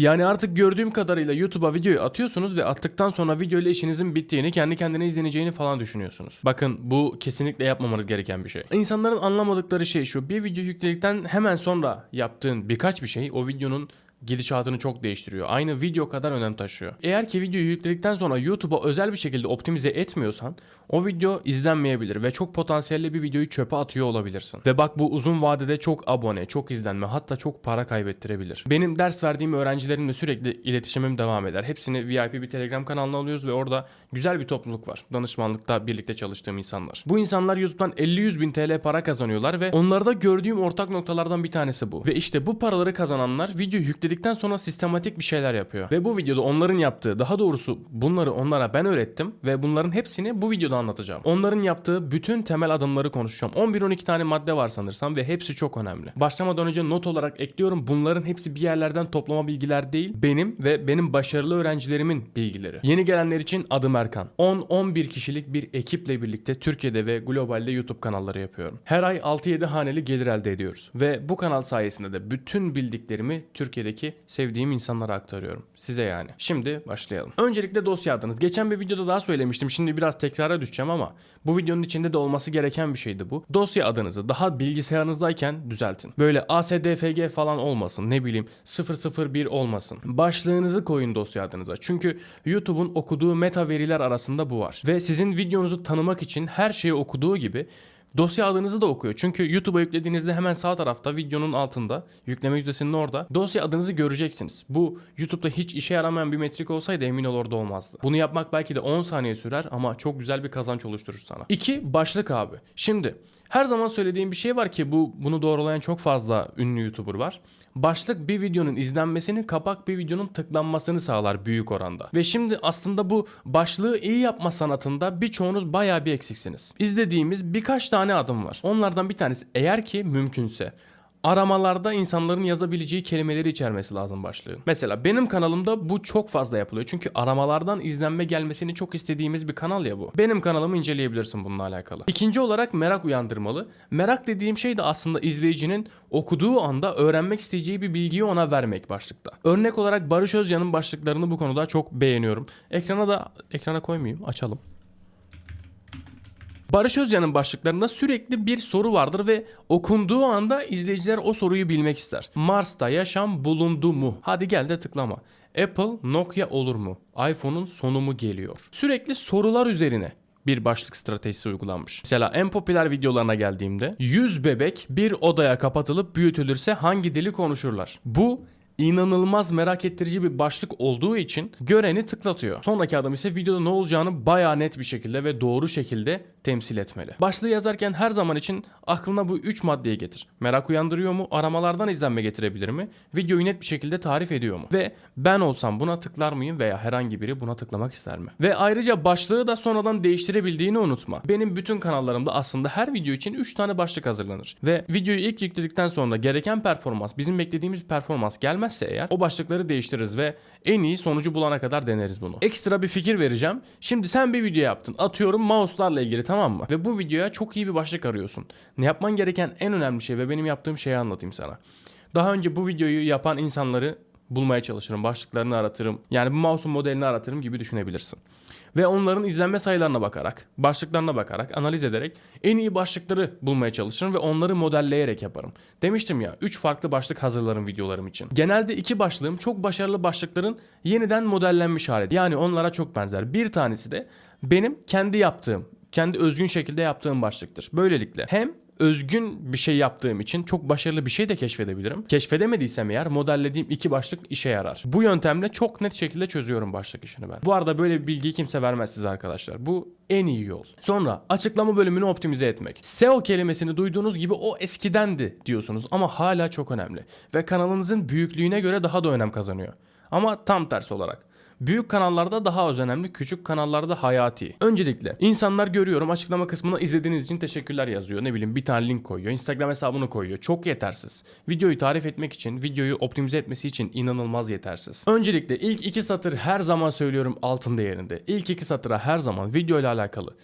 Yani artık gördüğüm kadarıyla YouTube'a videoyu atıyorsunuz ve attıktan sonra video ile işinizin bittiğini, kendi kendine izleneceğini falan düşünüyorsunuz. Bakın bu kesinlikle yapmamanız gereken bir şey. İnsanların anlamadıkları şey şu. Bir video yükledikten hemen sonra yaptığın birkaç bir şey o videonun gidişatını çok değiştiriyor. Aynı video kadar önem taşıyor. Eğer ki videoyu yükledikten sonra YouTube'a özel bir şekilde optimize etmiyorsan o video izlenmeyebilir ve çok potansiyelli bir videoyu çöpe atıyor olabilirsin. Ve bak bu uzun vadede çok abone, çok izlenme hatta çok para kaybettirebilir. Benim ders verdiğim öğrencilerimle sürekli iletişimim devam eder. Hepsini VIP bir Telegram kanalına alıyoruz ve orada güzel bir topluluk var. Danışmanlıkta birlikte çalıştığım insanlar. Bu insanlar YouTube'dan 50-100 bin TL para kazanıyorlar ve onlarda gördüğüm ortak noktalardan bir tanesi bu. Ve işte bu paraları kazananlar video yükledikten sonra sistematik bir şeyler yapıyor. Ve bu videoda onların yaptığı, daha doğrusu bunları onlara ben öğrettim ve bunların hepsini bu videoda anlatacağım. Onların yaptığı bütün temel adımları konuşacağım. 11-12 tane madde var sanırsam ve hepsi çok önemli. Başlamadan önce not olarak ekliyorum. Bunların hepsi bir yerlerden toplama bilgiler değil. Benim ve benim başarılı öğrencilerimin bilgileri. Yeni gelenler için adım Erkan. 10-11 kişilik bir ekiple birlikte Türkiye'de ve globalde YouTube kanalları yapıyorum. Her ay 6-7 haneli gelir elde ediyoruz. Ve bu kanal sayesinde de bütün bildiklerimi Türkiye'deki sevdiğim insanlara aktarıyorum. Size yani. Şimdi başlayalım. Öncelikle dosya adınız. Geçen bir videoda daha söylemiştim. Şimdi biraz tekrara düşeceğim ama bu videonun içinde de olması gereken bir şeydi bu. Dosya adınızı daha bilgisayarınızdayken düzeltin. Böyle ASDFG falan olmasın. Ne bileyim 001 olmasın. Başlığınızı koyun dosya adınıza. Çünkü YouTube'un okuduğu meta veriler arasında bu var. Ve sizin videonuzu tanımak için her şeyi okuduğu gibi Dosya adınızı da okuyor. Çünkü YouTube'a yüklediğinizde hemen sağ tarafta videonun altında yükleme yüzdesinin orada dosya adınızı göreceksiniz. Bu YouTube'da hiç işe yaramayan bir metrik olsaydı emin ol orada olmazdı. Bunu yapmak belki de 10 saniye sürer ama çok güzel bir kazanç oluşturur sana. 2. Başlık abi. Şimdi her zaman söylediğim bir şey var ki bu bunu doğrulayan çok fazla ünlü YouTuber var. Başlık bir videonun izlenmesini, kapak bir videonun tıklanmasını sağlar büyük oranda. Ve şimdi aslında bu başlığı iyi yapma sanatında birçoğunuz bayağı bir eksiksiniz. İzlediğimiz birkaç tane adım var. Onlardan bir tanesi eğer ki mümkünse aramalarda insanların yazabileceği kelimeleri içermesi lazım başlığın. Mesela benim kanalımda bu çok fazla yapılıyor. Çünkü aramalardan izlenme gelmesini çok istediğimiz bir kanal ya bu. Benim kanalımı inceleyebilirsin bununla alakalı. İkinci olarak merak uyandırmalı. Merak dediğim şey de aslında izleyicinin okuduğu anda öğrenmek isteyeceği bir bilgiyi ona vermek başlıkta. Örnek olarak Barış Özcan'ın başlıklarını bu konuda çok beğeniyorum. Ekrana da ekrana koymayayım açalım. Barış Özcan'ın başlıklarında sürekli bir soru vardır ve okunduğu anda izleyiciler o soruyu bilmek ister. Mars'ta yaşam bulundu mu? Hadi gel de tıklama. Apple Nokia olur mu? iPhone'un sonu mu geliyor? Sürekli sorular üzerine bir başlık stratejisi uygulanmış. Mesela en popüler videolarına geldiğimde 100 bebek bir odaya kapatılıp büyütülürse hangi dili konuşurlar? Bu inanılmaz merak ettirici bir başlık olduğu için göreni tıklatıyor. Sonraki adım ise videoda ne olacağını bayağı net bir şekilde ve doğru şekilde temsil etmeli. Başlığı yazarken her zaman için aklına bu 3 maddeyi getir. Merak uyandırıyor mu? Aramalardan izlenme getirebilir mi? Videoyu net bir şekilde tarif ediyor mu? Ve ben olsam buna tıklar mıyım veya herhangi biri buna tıklamak ister mi? Ve ayrıca başlığı da sonradan değiştirebildiğini unutma. Benim bütün kanallarımda aslında her video için 3 tane başlık hazırlanır. Ve videoyu ilk yükledikten sonra gereken performans, bizim beklediğimiz performans gelmezse eğer o başlıkları değiştiririz ve en iyi sonucu bulana kadar deneriz bunu. Ekstra bir fikir vereceğim. Şimdi sen bir video yaptın. Atıyorum mouse'larla ilgili tamam mı? Ve bu videoya çok iyi bir başlık arıyorsun. Ne yapman gereken en önemli şey ve benim yaptığım şeyi anlatayım sana. Daha önce bu videoyu yapan insanları bulmaya çalışırım. Başlıklarını aratırım. Yani bu mouse'un modelini aratırım gibi düşünebilirsin. Ve onların izlenme sayılarına bakarak, başlıklarına bakarak, analiz ederek en iyi başlıkları bulmaya çalışırım ve onları modelleyerek yaparım. Demiştim ya 3 farklı başlık hazırlarım videolarım için. Genelde iki başlığım çok başarılı başlıkların yeniden modellenmiş hali. Yani onlara çok benzer. Bir tanesi de benim kendi yaptığım, kendi özgün şekilde yaptığım başlıktır. Böylelikle hem özgün bir şey yaptığım için çok başarılı bir şey de keşfedebilirim. Keşfedemediysem eğer modellediğim iki başlık işe yarar. Bu yöntemle çok net şekilde çözüyorum başlık işini ben. Bu arada böyle bir bilgiyi kimse vermez size arkadaşlar. Bu en iyi yol. Sonra açıklama bölümünü optimize etmek. SEO kelimesini duyduğunuz gibi o eskidendi diyorsunuz ama hala çok önemli. Ve kanalınızın büyüklüğüne göre daha da önem kazanıyor. Ama tam tersi olarak. Büyük kanallarda daha az önemli, küçük kanallarda hayati. Öncelikle insanlar görüyorum açıklama kısmına izlediğiniz için teşekkürler yazıyor. Ne bileyim bir tane link koyuyor, Instagram hesabını koyuyor. Çok yetersiz. Videoyu tarif etmek için, videoyu optimize etmesi için inanılmaz yetersiz. Öncelikle ilk iki satır her zaman söylüyorum altın değerinde. İlk iki satıra her zaman video ile alakalı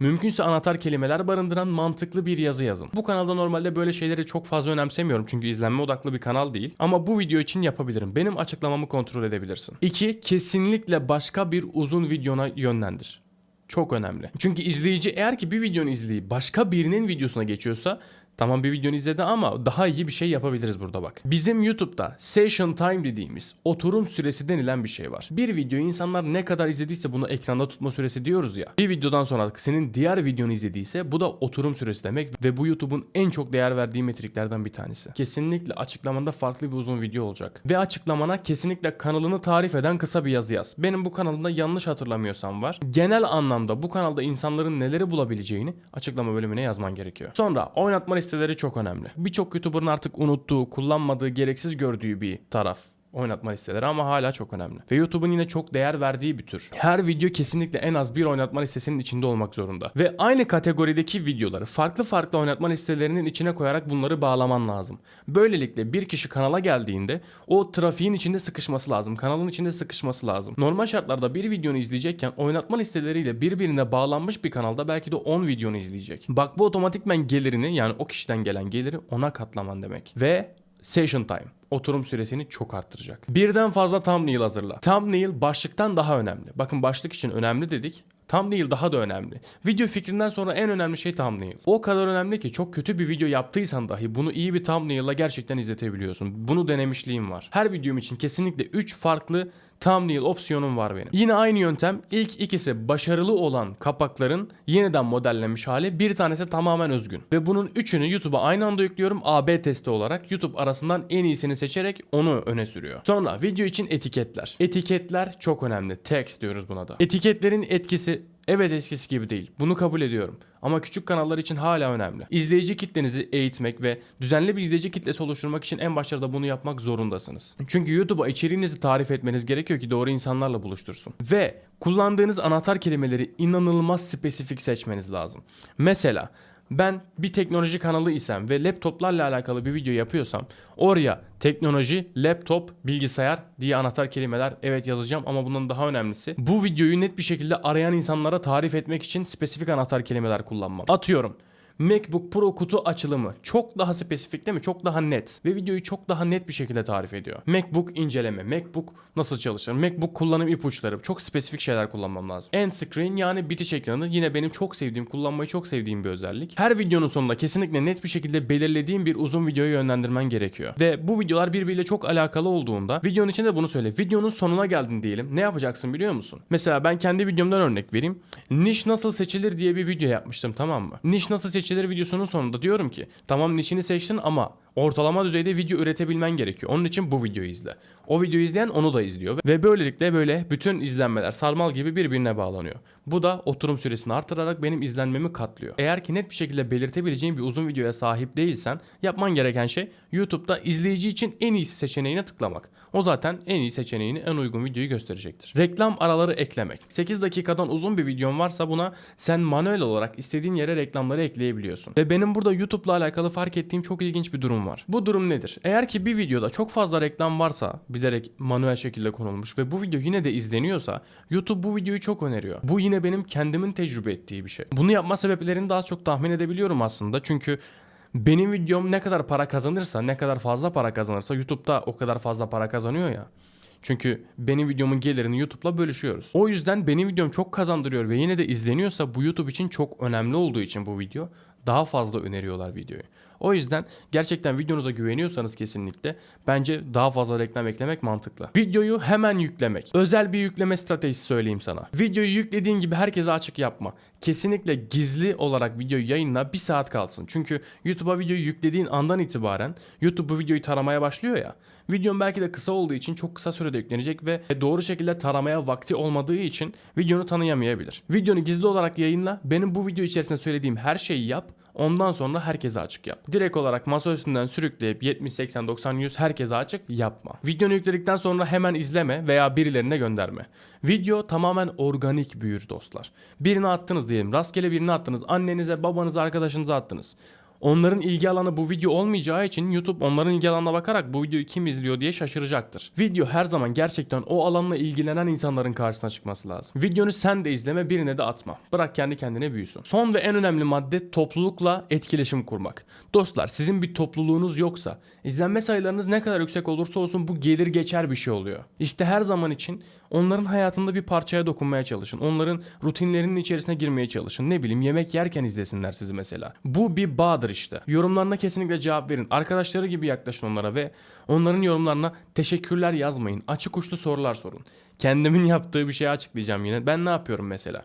Mümkünse anahtar kelimeler barındıran mantıklı bir yazı yazın. Bu kanalda normalde böyle şeyleri çok fazla önemsemiyorum çünkü izlenme odaklı bir kanal değil. Ama bu video için yapabilirim. Benim açıklamamı kontrol edebilirsin. 2. Kesinlikle başka bir uzun videona yönlendir. Çok önemli. Çünkü izleyici eğer ki bir videonu izleyip başka birinin videosuna geçiyorsa Tamam bir videonu izledi ama daha iyi bir şey yapabiliriz burada bak. Bizim YouTube'da session time dediğimiz oturum süresi denilen bir şey var. Bir videoyu insanlar ne kadar izlediyse bunu ekranda tutma süresi diyoruz ya. Bir videodan sonra senin diğer videonu izlediyse bu da oturum süresi demek ve bu YouTube'un en çok değer verdiği metriklerden bir tanesi. Kesinlikle açıklamanda farklı bir uzun video olacak. Ve açıklamana kesinlikle kanalını tarif eden kısa bir yazı yaz. Benim bu kanalımda yanlış hatırlamıyorsam var. Genel anlamda bu kanalda insanların neleri bulabileceğini açıklama bölümüne yazman gerekiyor. Sonra oynatma listeleri çok önemli. Birçok YouTuber'ın artık unuttuğu, kullanmadığı, gereksiz gördüğü bir taraf oynatma listeleri ama hala çok önemli. Ve YouTube'un yine çok değer verdiği bir tür. Her video kesinlikle en az bir oynatma listesinin içinde olmak zorunda. Ve aynı kategorideki videoları farklı farklı oynatma listelerinin içine koyarak bunları bağlaman lazım. Böylelikle bir kişi kanala geldiğinde o trafiğin içinde sıkışması lazım. Kanalın içinde sıkışması lazım. Normal şartlarda bir videonu izleyecekken oynatma listeleriyle birbirine bağlanmış bir kanalda belki de 10 videonu izleyecek. Bak bu otomatikmen gelirini yani o kişiden gelen geliri ona katlaman demek. Ve Session time. Oturum süresini çok arttıracak. Birden fazla thumbnail hazırla. Thumbnail başlıktan daha önemli. Bakın başlık için önemli dedik. Thumbnail daha da önemli. Video fikrinden sonra en önemli şey thumbnail. O kadar önemli ki çok kötü bir video yaptıysan dahi bunu iyi bir thumbnail ile gerçekten izletebiliyorsun. Bunu denemişliğim var. Her videom için kesinlikle 3 farklı thumbnail opsiyonum var benim. Yine aynı yöntem ilk ikisi başarılı olan kapakların yeniden modellenmiş hali bir tanesi tamamen özgün. Ve bunun üçünü YouTube'a aynı anda yüklüyorum AB testi olarak YouTube arasından en iyisini seçerek onu öne sürüyor. Sonra video için etiketler. Etiketler çok önemli. Text diyoruz buna da. Etiketlerin etkisi Evet eskisi gibi değil. Bunu kabul ediyorum. Ama küçük kanallar için hala önemli. İzleyici kitlenizi eğitmek ve düzenli bir izleyici kitlesi oluşturmak için en başlarda bunu yapmak zorundasınız. Çünkü YouTube'a içeriğinizi tarif etmeniz gerekiyor ki doğru insanlarla buluştursun. Ve kullandığınız anahtar kelimeleri inanılmaz spesifik seçmeniz lazım. Mesela ben bir teknoloji kanalı isem ve laptoplarla alakalı bir video yapıyorsam oraya teknoloji, laptop, bilgisayar diye anahtar kelimeler evet yazacağım ama bunun daha önemlisi bu videoyu net bir şekilde arayan insanlara tarif etmek için spesifik anahtar kelimeler kullanmam. Atıyorum MacBook Pro kutu açılımı çok daha spesifik değil mi? Çok daha net ve videoyu çok daha net bir şekilde tarif ediyor. MacBook inceleme, MacBook nasıl çalışır, MacBook kullanım ipuçları çok spesifik şeyler kullanmam lazım. End screen yani bitiş ekranı yine benim çok sevdiğim, kullanmayı çok sevdiğim bir özellik. Her videonun sonunda kesinlikle net bir şekilde belirlediğim bir uzun videoyu yönlendirmen gerekiyor. Ve bu videolar birbiriyle çok alakalı olduğunda videonun içinde bunu söyle. Videonun sonuna geldin diyelim. Ne yapacaksın biliyor musun? Mesela ben kendi videomdan örnek vereyim. Niş nasıl seçilir diye bir video yapmıştım tamam mı? Niş nasıl seçilir videosunun sonunda diyorum ki tamam nişini seçtin ama ortalama düzeyde video üretebilmen gerekiyor. Onun için bu videoyu izle. O videoyu izleyen onu da izliyor ve böylelikle böyle bütün izlenmeler sarmal gibi birbirine bağlanıyor. Bu da oturum süresini artırarak benim izlenmemi katlıyor. Eğer ki net bir şekilde belirtebileceğin bir uzun videoya sahip değilsen yapman gereken şey YouTube'da izleyici için en iyisi seçeneğine tıklamak. O zaten en iyi seçeneğini en uygun videoyu gösterecektir. Reklam araları eklemek. 8 dakikadan uzun bir videon varsa buna sen manuel olarak istediğin yere reklamları ekleyebiliyorsun. Ve benim burada YouTube'la alakalı fark ettiğim çok ilginç bir durum var. Bu durum nedir? Eğer ki bir videoda çok fazla reklam varsa bilerek manuel şekilde konulmuş ve bu video yine de izleniyorsa YouTube bu videoyu çok öneriyor. Bu yine benim kendimin tecrübe ettiği bir şey. Bunu yapma sebeplerini daha çok tahmin edebiliyorum aslında. Çünkü benim videom ne kadar para kazanırsa, ne kadar fazla para kazanırsa YouTube'da o kadar fazla para kazanıyor ya. Çünkü benim videomun gelirini YouTube'la bölüşüyoruz. O yüzden benim videom çok kazandırıyor ve yine de izleniyorsa bu YouTube için çok önemli olduğu için bu video daha fazla öneriyorlar videoyu. O yüzden gerçekten videonuza güveniyorsanız kesinlikle bence daha fazla reklam eklemek mantıklı. Videoyu hemen yüklemek. Özel bir yükleme stratejisi söyleyeyim sana. Videoyu yüklediğin gibi herkese açık yapma. Kesinlikle gizli olarak videoyu yayınla bir saat kalsın. Çünkü YouTube'a videoyu yüklediğin andan itibaren YouTube bu videoyu taramaya başlıyor ya. Videon belki de kısa olduğu için çok kısa sürede yüklenecek ve doğru şekilde taramaya vakti olmadığı için videonu tanıyamayabilir. Videonu gizli olarak yayınla. Benim bu video içerisinde söylediğim her şeyi yap. Ondan sonra herkese açık yap. Direkt olarak masa üstünden sürükleyip 70, 80, 90, 100 herkese açık yapma. Videonu yükledikten sonra hemen izleme veya birilerine gönderme. Video tamamen organik büyür dostlar. Birini attınız diyelim. Rastgele birini attınız. Annenize, babanıza, arkadaşınıza attınız. Onların ilgi alanı bu video olmayacağı için YouTube onların ilgi alanına bakarak bu videoyu kim izliyor diye şaşıracaktır. Video her zaman gerçekten o alanla ilgilenen insanların karşısına çıkması lazım. Videonu sen de izleme birine de atma. Bırak kendi kendine büyüsün. Son ve en önemli madde toplulukla etkileşim kurmak. Dostlar sizin bir topluluğunuz yoksa izlenme sayılarınız ne kadar yüksek olursa olsun bu gelir geçer bir şey oluyor. İşte her zaman için onların hayatında bir parçaya dokunmaya çalışın. Onların rutinlerinin içerisine girmeye çalışın. Ne bileyim yemek yerken izlesinler sizi mesela. Bu bir bağdır işte. Yorumlarına kesinlikle cevap verin. Arkadaşları gibi yaklaşın onlara ve onların yorumlarına teşekkürler yazmayın. Açık uçlu sorular sorun. Kendimin yaptığı bir şeyi açıklayacağım yine. Ben ne yapıyorum mesela?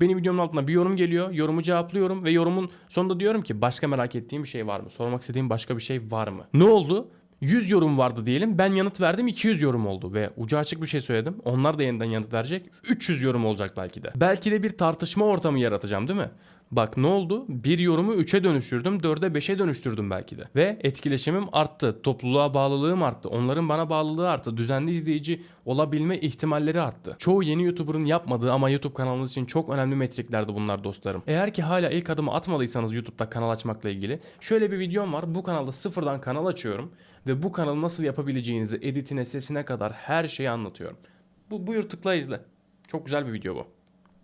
Benim videomun altına bir yorum geliyor. Yorumu cevaplıyorum ve yorumun sonunda diyorum ki başka merak ettiğim bir şey var mı? Sormak istediğim başka bir şey var mı? Ne oldu? 100 yorum vardı diyelim. Ben yanıt verdim 200 yorum oldu ve ucu açık bir şey söyledim. Onlar da yeniden yanıt verecek. 300 yorum olacak belki de. Belki de bir tartışma ortamı yaratacağım değil mi? Bak ne oldu? Bir yorumu 3'e dönüştürdüm, 4'e 5'e dönüştürdüm belki de. Ve etkileşimim arttı, topluluğa bağlılığım arttı, onların bana bağlılığı arttı, düzenli izleyici olabilme ihtimalleri arttı. Çoğu yeni YouTuber'ın yapmadığı ama YouTube kanalınız için çok önemli metriklerdi bunlar dostlarım. Eğer ki hala ilk adımı atmadıysanız YouTube'da kanal açmakla ilgili şöyle bir videom var. Bu kanalda sıfırdan kanal açıyorum ve bu kanalı nasıl yapabileceğinizi editine, sesine kadar her şeyi anlatıyorum. Bu buyur tıkla izle. Çok güzel bir video bu.